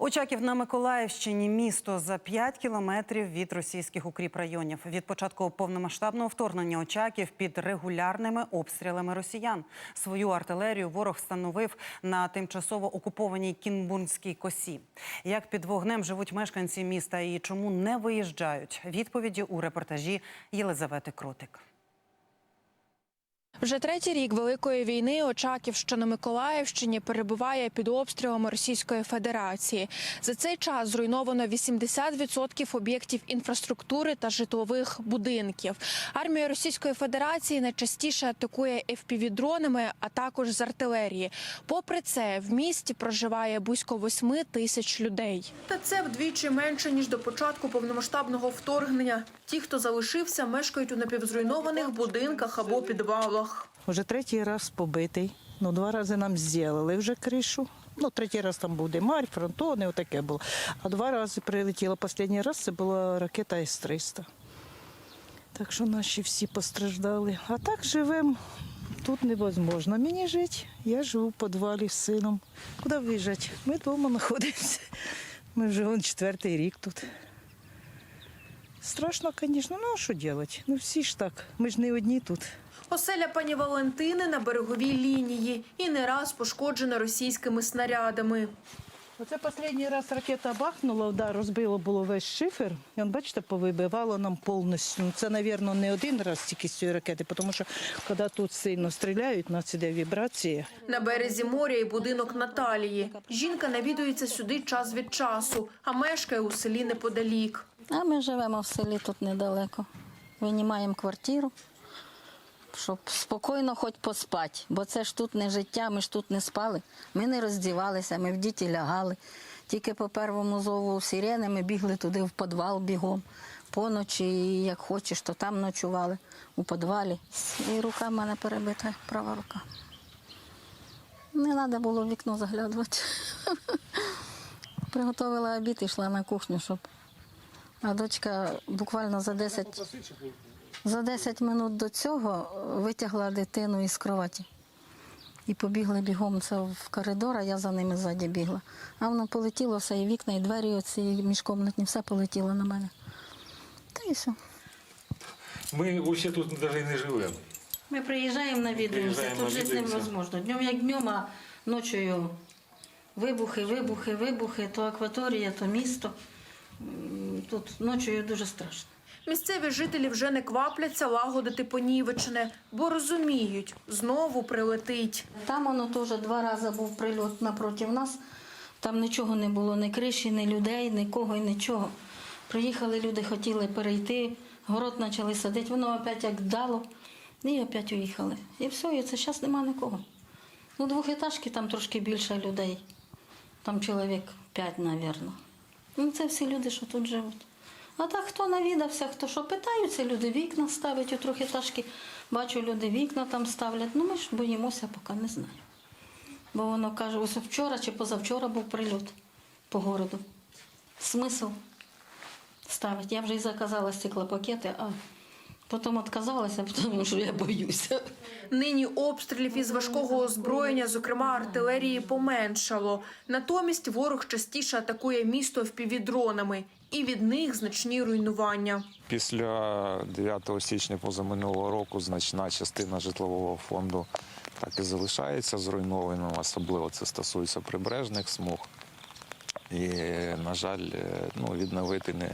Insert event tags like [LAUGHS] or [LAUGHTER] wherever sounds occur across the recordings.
Очаків на Миколаївщині місто за 5 кілометрів від російських укріпрайонів. Від початку повномасштабного вторгнення Очаків під регулярними обстрілами росіян. Свою артилерію ворог встановив на тимчасово окупованій Кінбурнській косі. Як під вогнем живуть мешканці міста і чому не виїжджають? Відповіді у репортажі Єлизавети Кротик. Вже третій рік великої війни Очаків, що на Миколаївщині, перебуває під обстрілами Російської Федерації. За цей час зруйновано 80% об'єктів інфраструктури та житлових будинків. Армія Російської Федерації найчастіше атакує FPV-дронами, а також з артилерії. Попри це, в місті проживає близько 8 тисяч людей. Та це вдвічі менше ніж до початку повномасштабного вторгнення. Ті, хто залишився, мешкають у напівзруйнованих будинках або підвалах. Уже третій раз побитий. Ну, два рази нам зробили вже кришу. Ну, третій раз там був Димарь, фронтони, отаке було. А два рази прилетіло. Останній раз це була ракета С-300. Так що наші всі постраждали. А так живемо. Тут невозможно мені жити. Я живу в підвалі з сином. Куди виїжджати? Ми вдома знаходимося. Ми вже вон четвертий рік тут. Страшно, звісно, ну а що робити? Ну всі ж так. Ми ж не одні тут. Оселя пані Валентини на береговій лінії і не раз пошкоджена російськими снарядами. Оце останній раз ракета бахнула, да, розбило було весь шифер. І он, бачите, повибивало нам повністю. Ну, Це, мабуть, не один раз тільки з цієї ракети, тому що коли тут сильно стріляють, у нас іде вібрація. На березі моря і будинок Наталії. Жінка навідується сюди час від часу, а мешкає у селі неподалік. А ми живемо в селі тут недалеко. Винімаємо квартиру, щоб спокійно хоч поспати. Бо це ж тут не життя, ми ж тут не спали. Ми не роздівалися, ми в діті лягали. Тільки по первому зову сирени ми бігли туди в підвал бігом. Поночі, як хочеш, то там ночували у підвалі. І рука в мене перебита, права рука. Не треба було в вікно заглядувати. [LAUGHS] Приготувала обід і йшла на кухню, щоб а дочка буквально за 10, за 10 минут до цього витягла дитину із кроваті. І побігли бігом це в коридор, а я за ними ззаді бігла. А воно полетіло все, і вікна, і двері оці міжкомнатні, все полетіло на мене. Та і все. Мы вообще тут даже не живем. Ми приїжджаємо, навідуємося, Приїжджаємо, тут жити навідуємося. невозможно. Днем як днем, а ночою вибухи, вибухи, вибухи, то акваторія, то місто. Тут ночою дуже страшно. Місцеві жителі вже не квапляться лагодити понівечене, бо розуміють, знову прилетить. Там воно теж два рази був прильот напроти нас. Там нічого не було, ні криші, ні людей, нікого і нічого. Приїхали люди, хотіли перейти, город почали садити, воно опять як дало, і опять уїхали. І все, і це зараз нема нікого. Ну, двохетажки там трошки більше людей. Там чоловік п'ять, мабуть. Ну, це всі люди, що тут живуть. А так хто навідався, хто що питаються, люди вікна ставлять у трьохетажки. Бачу, люди вікна там ставлять. Ну ми ж боїмося, поки не знаю. Бо воно каже, ось вчора чи позавчора був прильот по городу. Смисл ставити. Я вже і заказала стеклопакети, а потім відказалася, тому що я боюся. Нині обстрілів із важкого озброєння, зокрема артилерії, поменшало. Натомість ворог частіше атакує місто впівдронами, і від них значні руйнування. Після 9 січня позаминулого року значна частина житлового фонду так і залишається зруйнованою, особливо це стосується прибережних смуг. І, на жаль, е, ну, відновити не,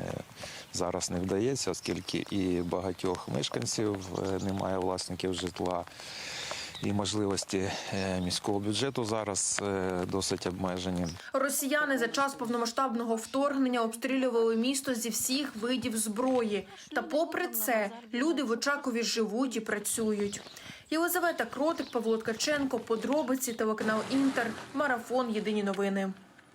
зараз не вдається, оскільки і багатьох мешканців е, немає власників житла, і можливості е, міського бюджету зараз е, досить обмежені. Росіяни за час повномасштабного вторгнення обстрілювали місто зі всіх видів зброї. Та попри це люди в Очакові живуть і працюють. Єлизавета Кротик, Павло Ткаченко, подробиці, телеканал Інтер, марафон. Єдині новини.